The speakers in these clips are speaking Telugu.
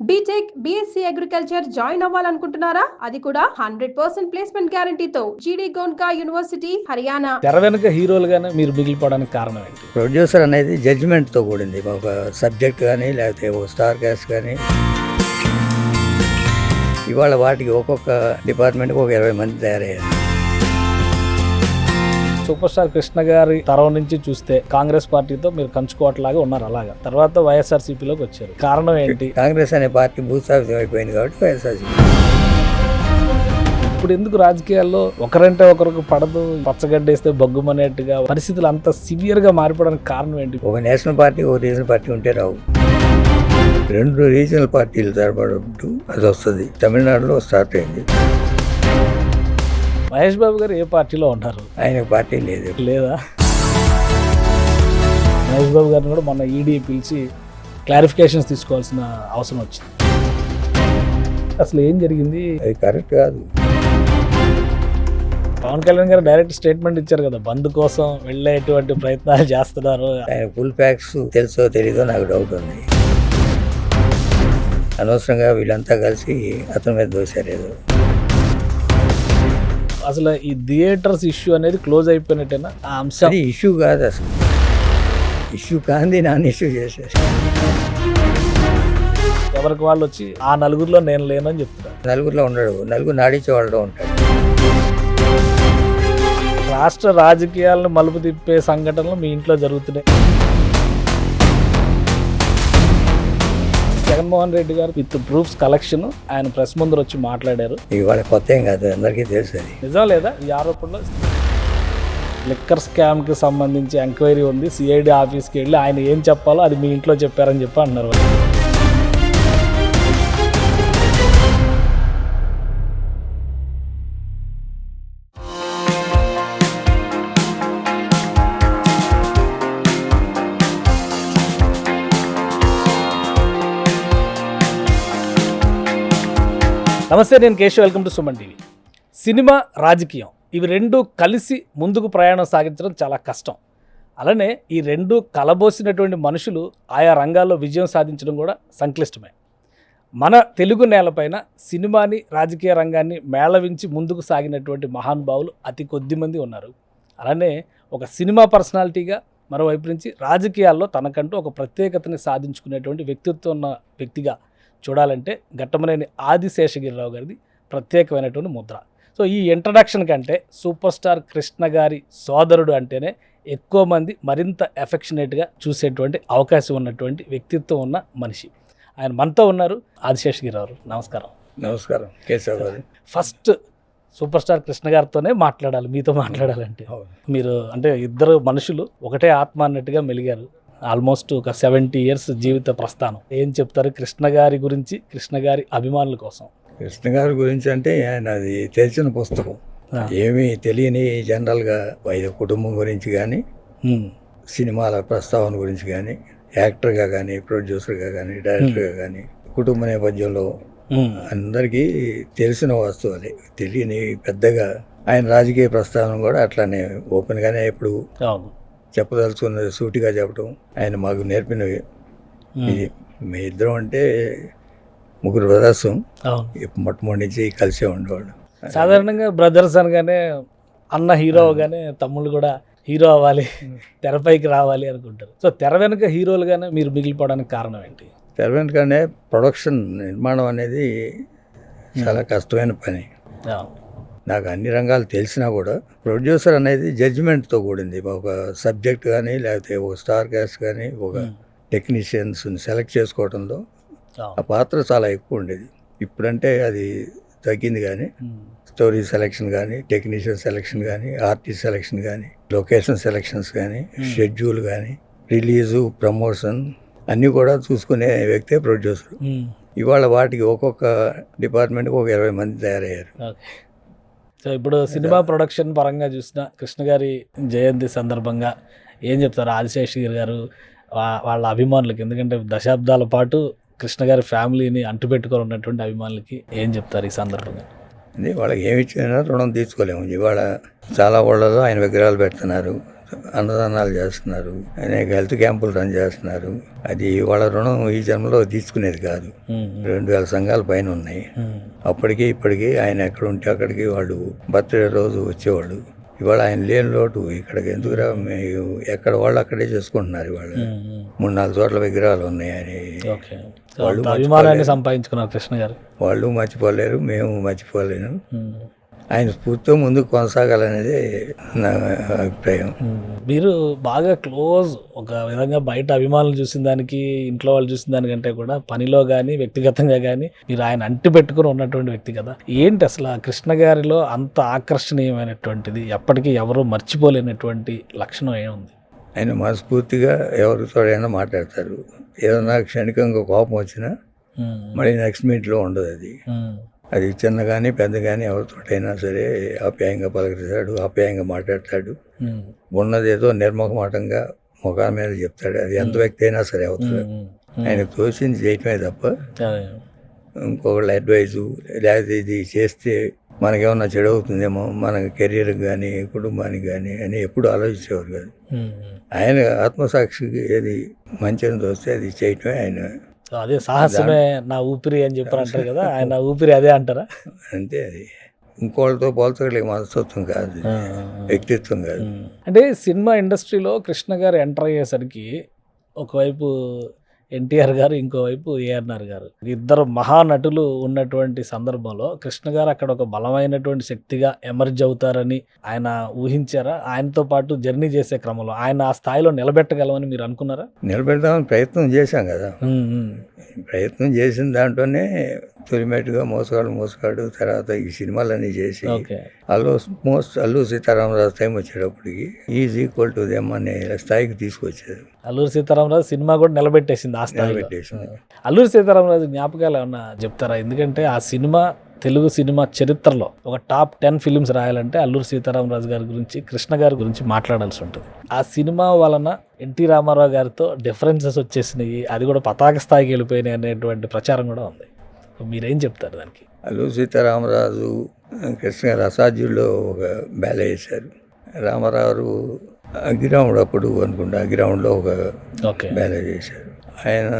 B Tech BSc agriculture join అవ్వాలనుకుంటున్నారా? అది కూడా హండ్రెడ్ పర్సెంట్ ప్లేస్మెంట్ గ్యారంటీతో జీడీ గోన్కా యూనివర్సిటీ హర్యానా తెర వెనుక హీరోలుగానే మీరు మిగిలిపోవడానికి కారణం ఏంటి? ప్రొడ్యూసర్ అనేది జడ్జిమెంట్తో కూడింది. ఒక సబ్జెక్ట్ కానీ లేకపోతే ఒక స్టార్ క్యాస్ట్ కానీ ఇవాళ వాటికి ఒక్కొక్క డిపార్ట్మెంట్కి ఒక ఇరవై మంది తయారయ్యారు. సూపర్ స్టార్ కృష్ణ గారి తరం నుంచి చూస్తే కాంగ్రెస్ పార్టీతో మీరు కంచుకోవట్లాగా ఉన్నారు అలాగా. తర్వాత వైఎస్ఆర్సీపీలోకి వచ్చారు. కారణం ఏంటి? కాంగ్రెస్ అనే పార్టీ భూస్థాపితం అయిపోయింది కాబట్టి వైఎస్ఆర్సీపీ. ఇప్పుడు ఎందుకు రాజకీయాల్లో ఒకరంటే ఒకరికి పడదు పచ్చగడ్డేస్తే బొగ్గుమనేట్టుగా పరిస్థితులు అంత సివియర్గా మారిపోవడానికి కారణం ఏంటి? ఒక నేషనల్ పార్టీ ఒక రీజనల్ పార్టీ ఉంటే రావు. రెండు రీజనల్ పార్టీలు తరపడప్పుడు అది వస్తుంది. తమిళనాడులో స్టార్ట్ అయింది. మహేష్ బాబు గారు ఏ పార్టీలో ఉన్నారు? ఆయనకు పార్టీ లేదు. లేదా? మహేష్ బాబు గారిని కూడా మొన్న ఈడీ పిలిచి క్లారిఫికేషన్స్ తీసుకోవాల్సిన అవసరం వచ్చింది. అసలు ఏం జరిగింది? అది కరెక్ట్ కాదు. పవన్ కళ్యాణ్ గారు డైరెక్ట్ స్టేట్మెంట్ ఇచ్చారు కదా బంద్ కోసం వెళ్ళేటువంటి ప్రయత్నాలు చేస్తున్నారు. ఆయన ఫుల్ ఫ్యాక్ట్స్ తెలుసో తెలీదో నాకు డౌట్ ఉంది. అనవసరంగా వీళ్ళంతా కలిసి అతని మీద దోశారు ఏదో. అసలు ఈ థియేటర్స్ ఇష్యూ అనేది క్లోజ్ అయిపోయినట్టేనా? ఆ అంశం. అది ఇష్యూ కాదు అసలు. ఇష్యూ కాంది నాన్ ఇష్యూ చేశారు. ఎవరికి వాళ్ళు వచ్చి ఆ నలుగురిలో నేను లేనని చెప్తున్నారు. నలుగురిలో ఉండడు. నలుగురు నాడించే వాళ్ళలో ఉంటాడు రాష్ట్ర రాజకీయాలను మలుపు తిప్పే సంఘటనలు మీ ఇంట్లో జరుగుతున్నాయి. జగన్మోహన్ రెడ్డి గారు విత్ ప్రూఫ్స్ కలెక్షన్ ఆయన ప్రెస్ ముందర వచ్చి మాట్లాడారు. ఇక వాళ్ళ కొత్త ఏం కాదు అందరికీ తెలుసు నిజం లేదా? ఈ ఆరోపణలో లిక్కర్ స్కామ్కి సంబంధించి ఎంక్వైరీ ఉంది. సిఐడి ఆఫీస్కి వెళ్ళి ఆయన ఏం చెప్పాలో అది మీ ఇంట్లో చెప్పారని చెప్పి అన్నారు నమస్తే నేను Keshav. Welcome to Suman TV. Cinema రాజకీయం. ఇవి రెండు కలిసి ముందుకు ప్రయాణం సాగించడం చాలా కష్టం. అలానే ఈ రెండు కలబోసినటువంటి మనుషులు ఆయా రంగాల్లో విజయం సాధించడం కూడా సంక్లిష్టమే. మన తెలుగు నేలపైన సినిమాని రాజకీయ రంగాన్ని మేళవించి ముందుకు సాగినటువంటి మహానుభావులు అతి కొద్ది మంది ఉన్నారు. అలానే ఒక సినిమా పర్సనాలిటీగా మరోవైపు నుంచి రాజకీయాల్లో తనకంటూ ఒక ప్రత్యేకతని సాధించుకునేటువంటి వ్యక్తిత్వం ఉన్న వ్యక్తిగా చూడాలంటే ఘట్టమనేని ఆదిశేషగిరిరావు గారిది ప్రత్యేకమైనటువంటి ముద్ర. సో ఈ ఇంట్రడక్షన్ కంటే సూపర్ స్టార్ కృష్ణ గారి సోదరుడు అంటేనే ఎక్కువ మంది మరింత ఎఫెక్షనేట్గా చూసేటువంటి అవకాశం ఉన్నటువంటి వ్యక్తిత్వం ఉన్న మనిషి. ఆయన మనతో ఉన్నారు ఆదిశేషగిరిరావు గారు. నమస్కారం. నమస్కారం. కేశవ్ గారు. ఫస్ట్ సూపర్ స్టార్ కృష్ణ గారితోనే మాట్లాడాలి మీతో మాట్లాడాలంటే. మీరు అంటే ఇద్దరు మనుషులు ఒకటే ఆత్మ అన్నట్టుగా మెలిగారు. ఆల్మోస్ట్ ఒక సెవెంటీ ఇయర్స్ జీవిత ప్రస్థానం. ఏం చెప్తారు? కృష్ణ గారి గురించి కృష్ణ గారి అభిమానుల కోసం. కృష్ణ గారి గురించి అంటే ఆయన అది తెలిసిన పుస్తకం. ఏమీ తెలియని జనరల్గా వైద్య కుటుంబం గురించి కానీ. సినిమాల ప్రస్తావన గురించి కానీ యాక్టర్గా కానీ ప్రొడ్యూసర్గా కానీ డైరెక్టర్గా కానీ కుటుంబ నేపథ్యంలో. అందరికీ తెలిసిన వస్తువు అది. తెలియని పెద్దగా ఆయన రాజకీయ ప్రస్తావన కూడా అట్లానే ఓపెన్గానే ఎప్పుడు చెప్పదలుచుకున్నది సూటిగా చెప్పడం ఆయన మాకు నేర్పినవి. ఇది మీ ఇద్దరం అంటే ముగ్గురు బ్రదర్స్ మొట్టమొదటి నుంచి కలిసే ఉండేవాళ్ళు. సాధారణంగా బ్రదర్స్ అనగానే అన్న హీరో అవగానే తమ్ముళ్ళు కూడా హీరో అవ్వాలి తెరపైకి రావాలి అనుకుంటారు. సో తెర వెనుక హీరోలుగానే మీరు మిగిలిపోవడానికి కారణం ఏంటి? తెర వెనుకనే ప్రొడక్షన్ నిర్మాణం అనేది చాలా కష్టమైన పని. నాకు అన్ని రంగాలు తెలిసినా కూడా ప్రొడ్యూసర్ అనేది జడ్జిమెంట్తో కూడింది ఒక సబ్జెక్ట్ కానీ లేకపోతే ఒక స్టార్ క్యాస్ట్ కానీ ఒక. టెక్నీషియన్స్ని సెలెక్ట్ చేసుకోవడంలో ఆ పాత్ర చాలా ఎక్కువ ఉండేది ఇప్పుడంటే అది తగ్గింది కానీ. స్టోరీ సెలెక్షన్ కానీ టెక్నీషియన్ సెలెక్షన్ కానీ ఆర్టిస్ట్ సెలెక్షన్ కానీ లొకేషన్ సెలెక్షన్స్ కానీ. షెడ్యూల్ కానీ రిలీజు ప్రమోషన్ అన్నీ కూడా చూసుకునే వ్యక్తే ప్రొడ్యూసర్. ఇవాళ వాటికి ఒక్కొక్క డిపార్ట్మెంట్కి ఒక ఇరవై మంది తయారయ్యారు సో ఇప్పుడు సినిమా ప్రొడక్షన్ పరంగా చూసిన కృష్ణ గారి జయంతి సందర్భంగా ఏం చెప్తారు ఆదిశేషగిరి గారు? వా- వాళ్ళ అభిమానులకి ఎందుకంటే దశాబ్దాల పాటు కృష్ణ గారి ఫ్యామిలీని అంటుపెట్టుకొని ఉన్నటువంటి అభిమానులకి ఏం చెప్తారు ఈ సందర్భంగా? వాళ్ళకి ఏమి ఇచ్చినా రుణం తీసుకోలేము. ఇవాళ చాలా వాళ్ళలో ఆయన విగ్రహాలు పెడుతున్నారు. అన్నదానాలు చేస్తున్నారు అనేక హెల్త్ క్యాంపులు రన్ చేస్తున్నారు. అది వాళ్ళ రుణం ఈ జన్మలో తీసుకునేది కాదు. రెండు వేల సంఘాల పైన ఉన్నాయి. అప్పటికి ఇప్పటికి ఆయన ఎక్కడ ఉంటే అక్కడికి వాళ్ళు బర్త్డే రోజు వచ్చేవాళ్ళు. ఇవాళ ఆయన లేని లోటు ఇక్కడికి ఎందుకురా మేము ఎక్కడ వాళ్ళు అక్కడే చేసుకుంటున్నారు ఇవాళ. మూడు నాలుగు చోట్ల విగ్రహాలు ఉన్నాయి ఆయన ఓకే. సో అంత అభిమానాన్ని సంపాదించుకున్నారు కృష్ణ గారు. వాళ్ళు మర్చిపోలేరు మేము మర్చిపోలేము ఉమ్, ఆయన స్ఫూర్తితో ముందుకు కొనసాగాలనేది నా అభిప్రాయం. మీరు బాగా క్లోజ్ ఒక విధంగా బయట అభిమానులు చూసిన దానికి ఇంట్లో వాళ్ళు చూసిన దానికంటే కూడా పనిలో కానీ వ్యక్తిగతంగా కానీ మీరు ఆయన అంటి పెట్టుకుని ఉన్నటువంటి వ్యక్తి కదా. ఏంటి అసలు ఆ కృష్ణ గారిలో అంత ఆకర్షణీయమైనటువంటిది? ఎప్పటికీ ఎవరు మర్చిపోలేనటువంటి లక్షణం ఏముంది? ఆయన మనస్ఫూర్తిగా ఎవరితోడైనా మాట్లాడతారు. ఏదన్నా క్షణికంగా కోపం వచ్చినా మళ్ళీ నెక్స్ట్ మీట్లో ఉండదు అది. అది చిన్న కానీ పెద్ద కానీ ఎవరితోటైనా సరే ఆప్యాయంగా పలకరిస్తాడు ఆప్యాయంగా మాట్లాడతాడు ఉమ్, ఉన్నది ఏదో నిర్ముఖమాటంగా ముఖాల మీద చెప్తాడు అది ఎంత వ్యక్తి అయినా సరే అవుతుంది. ఆయన తోచింది చేయటమే తప్ప. ఇంకొకళ్ళ అడ్వైజు లేకపోతే ఇది చేస్తే మనకేమన్నా చెడు అవుతుందేమో మన కెరీర్కి కానీ కుటుంబానికి కానీ అని ఎప్పుడు ఆలోచించేవారు కాదు. ఆయన ఆత్మసాక్షికి ఏది మంచిని తోస్తే అది చేయటమే ఆయన అదే సాహసమే నా ఊపిరి అని చెప్పారు అంటారు కదా ఆయన ఊపిరి అదే అంటారా? అంతే అది. ఇంకోళ్ళతో పోల్చగలిగే మనస్తత్వం కాదు వ్యక్తిత్వం కాదు. అంటే సినిమా ఇండస్ట్రీలో కృష్ణ గారు ఎంటర్ అయ్యేసరికి ఒకవైపు ఎన్టీఆర్ గారు ఇంకోవైపు ఏఆర్ఆర్ గారు. ఇద్దరు మహానటులు ఉన్నటువంటి సందర్భంలో కృష్ణ గారు అక్కడ ఒక బలమైనటువంటి శక్తిగా ఎమర్జ్ అవుతారని ఆయన ఊహించారా? ఆయనతో పాటు జర్నీ చేసే క్రమంలో ఆయన ఆ స్థాయిలో నిలబెట్టగలమని మీరు అనుకున్నారా? నిలబెడదామని ప్రయత్నం చేశాం కదా. ప్రయత్నం చేసిన దాంట్లోనే తొలిమెట్టుగా మోసగాడు మోసగాడు తర్వాత ఈ సినిమాలన్నీ చేసి almost Allu Sitaramaraju time వచ్చేటప్పటికి ఈజ్ ఈక్వల్ టు దెమ్ అనే స్థాయికి తీసుకొచ్చారు. అల్లూరి సీతారామరాజు సినిమా కూడా నిలబెట్టేసింది ఆ నిలబెట్టేసింది. అల్లూరి సీతారామరాజు జ్ఞాపకాలు ఏమన్నా చెప్తారా? ఎందుకంటే ఆ సినిమా తెలుగు సినిమా చరిత్రలో ఒక టాప్ టెన్ ఫిలిమ్స్ రాయాలంటే అల్లూరి సీతారామరాజు గారి గురించి కృష్ణ గారి గురించి మాట్లాడాల్సి ఉంటుంది. ఆ సినిమా వలన ఎన్టీ రామారావు గారితో డిఫరెన్సెస్ వచ్చేసినాయి. అది కూడా పతాక స్థాయికి వెళ్ళిపోయినాయి అనేటువంటి ప్రచారం కూడా ఉంది. మీరేం చెప్తారు దానికి? అల్లు సీతారామరాజు కృష్ణ గారు అసాధ్యుల్లో ఒక బేల వేశారు రామారావు అగ్గిరాముడు అప్పుడు అనుకుంటా అగ్గిరాముడులో ఒక ఓకే బేల చేశారు. ఆయన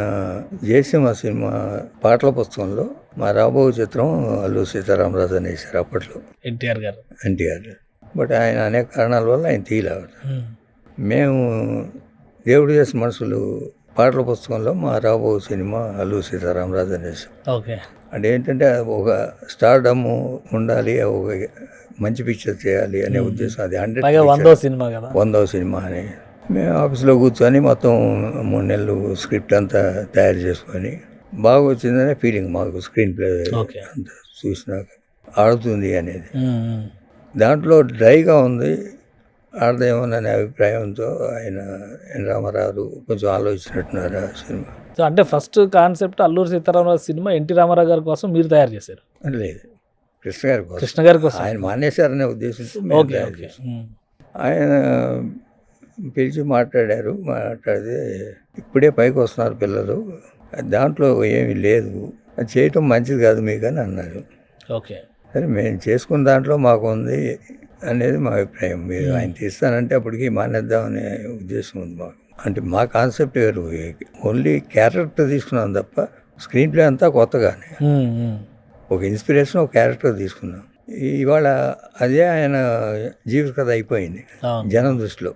జయసింహ సినిమా పాటల పుస్తకంలో మా రాబో చిత్రం అల్లు సీతారామరాజు అని వేశారు అప్పట్లో. ఎన్టీఆర్ గారు. ఎన్టీఆర్ బట్ ఆయన అనేక కారణాల వల్ల ఆయన తీయలేదు. ఉమ్, మేము దేవుడు చేసిన మనుషులు పాటల పుస్తకంలో మా రాబో సినిమా అల్లు సీతారామరాజు అని వేశాం. ఓకే. అంటే ఏంటంటే ఒక స్టార్డమ్ ఉండాలి ఒక మంచి పిక్చర్ చేయాలి అనే ఉద్దేశం అది. హండ్రెడ్ వందో సినిమా కదా. వందవ సినిమా అని. మేము ఆఫీస్లో కూర్చొని మొత్తం మూడు నెలలు స్క్రిప్ట్ అంతా తయారు చేసుకొని బాగా వచ్చిందనే ఫీలింగ్ మాకు స్క్రీన్ ప్లే ఓకే. అంతా చూసినాక. ఆడుతుంది అనేది. దాంట్లో డ్రైగా ఉంది. ఆడదేమోననే అభిప్రాయంతో ఆయన ఎన్ రామారావు కొంచెం ఆలోచించినట్టున్నారు ఆ సినిమా. సో అంటే first concept Alluri Sitaramaraju cinema N T Ramarao గారి కోసం మీరు తయారు చేశారు? లేదు. కృష్ణ గారి కోసం. కృష్ణ గారి కోసం. ఆయన మానేశారనే ఉద్దేశంతో ఆయన పిలిచి మాట్లాడారు. మాట్లాడితే ఇప్పుడే పైకి వస్తున్నారు పిల్లలు. దాంట్లో ఏమీ లేదు. అది చేయటం మంచిది కాదు మీకు అని అన్నారు. ఓకే. సరే మేము చేసుకున్న దాంట్లో మాకు ఉంది అనేది మా అభిప్రాయం. మీరు ఆయన తీస్తానంటే అప్పటికి మానేద్దామనే ఉద్దేశం ఉంది మాకు. అంటే మా కాన్సెప్ట్ వేరు. ఓన్లీ క్యారెక్టర్ తీసుకున్నాం తప్ప స్క్రీన్ ప్లే అంతా కొత్తగానే. ఒక ఇన్స్పిరేషన్ ఒక క్యారెక్టర్ తీసుకున్నాం. ఇవాళ అదే ఆయన జీవిత కథ అయిపోయింది జనం దృష్టిలో.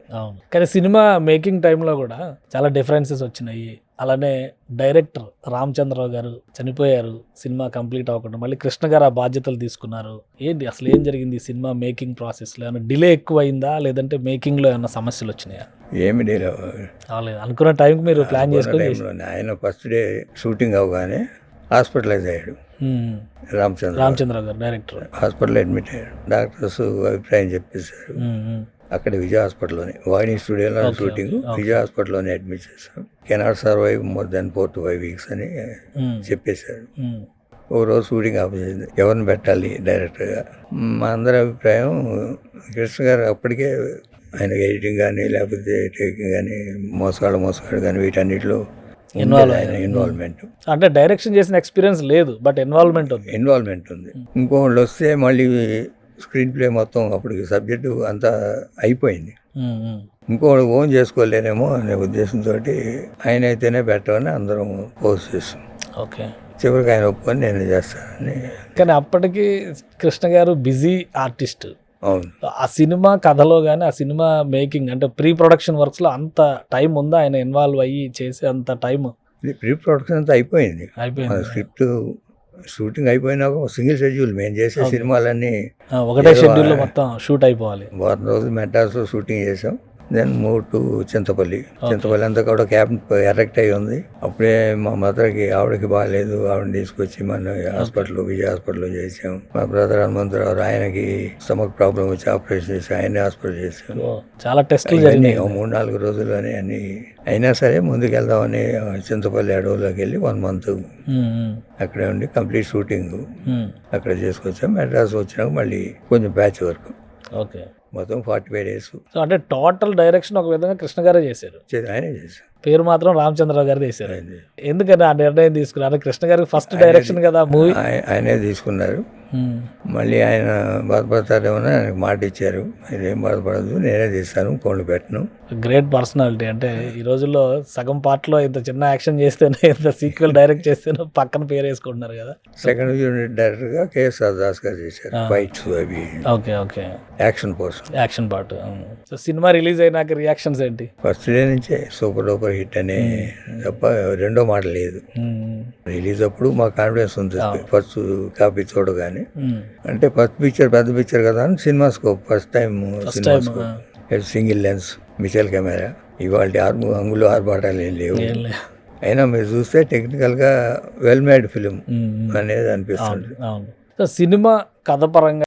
కానీ సినిమా మేకింగ్ టైంలో కూడా చాలా డిఫరెన్సెస్ వచ్చినాయి. అలానే డైరెక్టర్ రామచంద్రరావు గారు చనిపోయారు సినిమా కంప్లీట్ అవ్వకుండా మళ్ళీ కృష్ణ గారు ఆ బాధ్యతలు తీసుకున్నారు. ఏంటి? అసలు ఏం జరిగింది సినిమా మేకింగ్ ప్రాసెస్లో ఏమైనా డిలే ఎక్కువ అయిందా లేదంటే మేకింగ్లో ఏమైనా సమస్యలు వచ్చినాయా? ఏమి డీలో అవ్వలేదు. అనుకున్న టైంకి మీరు ప్లాన్ చేసుకొని ఆయన ఫస్ట్ డే షూటింగ్ అవగానే హాస్పిటలైజ్ అయ్యాడు రామచంద్ర రామచంద్రరావు గారు. డైరెక్టర్ హాస్పిటల్ అడ్మిట్ అయ్యాడు. డాక్టర్స్ అభిప్రాయం చెప్పేశారు. ఉమ్, ఉమ్. అక్కడ విజయ హాస్పిటల్లోనే వాయిని స్టూడియోలో షూటింగ్. విజయ హాస్పిటల్లోనే అడ్మిట్ చేశాం cannot survive more than four to five weeks అని చెప్పేశారు. ఓ రోజు షూటింగ్ ఆపేసింది. ఎవరిని పెట్టాలి డైరెక్టర్గా మా అందరి అభిప్రాయం కృష్ణ గారు అప్పటికే ఆయన ఎడిటింగ్ కానీ లేకపోతే టేకింగ్ కానీ మోసగాడు మోసగాడు కానీ వీటన్నిటిలో ఆయన ఇన్వాల్వ్మెంట్ అంటే డైరెక్షన్ చేసిన ఎక్స్పీరియన్స్ లేదు బట్ ఇన్వాల్వ్మెంట్ ఉంది. ఇన్వాల్వ్మెంట్ ఉంది. ఇంకోళ్ళు వస్తే మళ్ళీ స్క్రీన్ ప్లే మొత్తం అప్పటికి సబ్జెక్టు అంతా అయిపోయింది. ఇంకోటి ఓన్ చేసుకోలేనేమో అనే ఉద్దేశంతో ఆయన అయితేనే బెటర్ అని అందరం పోస్ట్ చేస్తాం ఓకే చివరికి ఆయన ఒప్పుకొని నేను చేస్తానని కానీ అప్పటికి కృష్ణ గారు బిజీ ఆర్టిస్ట్ ఆ సినిమా కథలో కానీ ఆ సినిమా మేకింగ్ అంటే ప్రీ ప్రొడక్షన్ వర్క్స్లో అంత టైం ఉందా? ఆయన ఇన్వాల్వ్ అయ్యి చేసే అంత టైం ప్రీ ప్రొడక్షన్ అంతా అయిపోయింది. అయిపోయింది. స్క్రిప్ట్ షూటింగ్ అయిపోయినాక ఒక సింగిల్ షెడ్యూల్. మేము చేసే సినిమాలన్నీ ఒకటే షెడ్యూల్లో ఆ- మొత్తం షూట్ అయిపోవాలి. వారం రోజులు మెడ్రాస్లో షూటింగ్ చేసాం. Then move to Chintapalli Chintapalli అంతా కూడా క్యాబ్ ఎరెక్ట్ అయి ఉంది. అప్పుడే మా మదర్కి ఆవిడకి బాగాలేదు ఆవిడని తీసుకొచ్చి మన హాస్పిటల్లో విజయ హాస్పిటల్లో చేసాం మా బ్రదర్ హనుమంతరావు ఆయనకి స్టమక్ ప్రాబ్లం వచ్చి ఆపరేషన్ చేసి ఆయనే హాస్పిటల్ చేసాం చాలా టెస్టులు ఇవన్నీ జరిగినాయి. ఓ మూడు నాలుగు రోజుల్లోనే అన్ని అయినా సరే ముందుకు వెళ్దామని చింతపల్లి అడవుల్లోకి వెళ్ళి వన్ మంత్ అక్కడే ఉండి కంప్లీట్ షూటింగ్. అక్కడ చేసుకొచ్చాం. మెడ్రాస్ వచ్చినాక మళ్ళీ కొంచెం ప్యాచ్ వర్క్. ఓకే. మొత్తం ఫార్టీ ఫైవ్ డేస్. సో అంటే టోటల్ డైరెక్షన్ ఒక విధంగా కృష్ణ గారే చేశారు. ఆయనే చేశాం పేరు మాత్రం రామచంద్రరావు గారు ఆయనే. ఎందుకని ఆ నిర్ణయం తీసుకున్నారు? కృష్ణ గారికి ఫస్ట్ డైరెక్షన్ కదా మూవీ ఆయ- ఆయనే తీసుకున్నారు. మళ్ళీ ఆయన బాధపడతారేమో అని ఆయనకు మాట ఇచ్చారు. ఇదేం బాధపడదు నేనే తీస్తాను ఫోన్లు పెట్టను. గ్రేట్ పర్సనాలిటీ అంటే ఈ రోజుల్లో సగం పార్ట్లో ఇంత చిన్న యాక్షన్ చేస్తేనే ఇంత సీక్వెల్ డైరెక్ట్ చేస్తేనే పక్కన పేరు వేసుకుంటున్నారు కదా. సెకండ్ యూనిట్ డైరెక్టర్గా కేఎస్ఆర్ దాస్ గారు చేశారు. ఫైట్స్ అవి. Okay okay. యాక్షన్ కోసం action part so cinema release అయినాక రియాక్షన్స్ ఏంటి? ఫస్ట్ డే నుంచే సూపర్ డూపర్ హిట్ అనే తప్ప రెండో మాట లేదు. రిలీజ్ అప్పుడు మా కాన్ఫిడెన్స్ ఉంటుంది ఫస్ట్ కాపీ చూడగానే. అంటే ఫస్ట్ పిక్చర్ పెద్ద పిక్చర్ కదా అని cinema scope first time cinema scope. Single lens Mitchell camera. ఇవాళ ఆరు అంగులు ఆర్భాటాలు ఏం లేవు. అయినా మీరు చూస్తే టెక్నికల్గా వెల్ మేడ్ ఫిలిం. అనేది అనిపిస్తుంది. సినిమా కథ పరంగా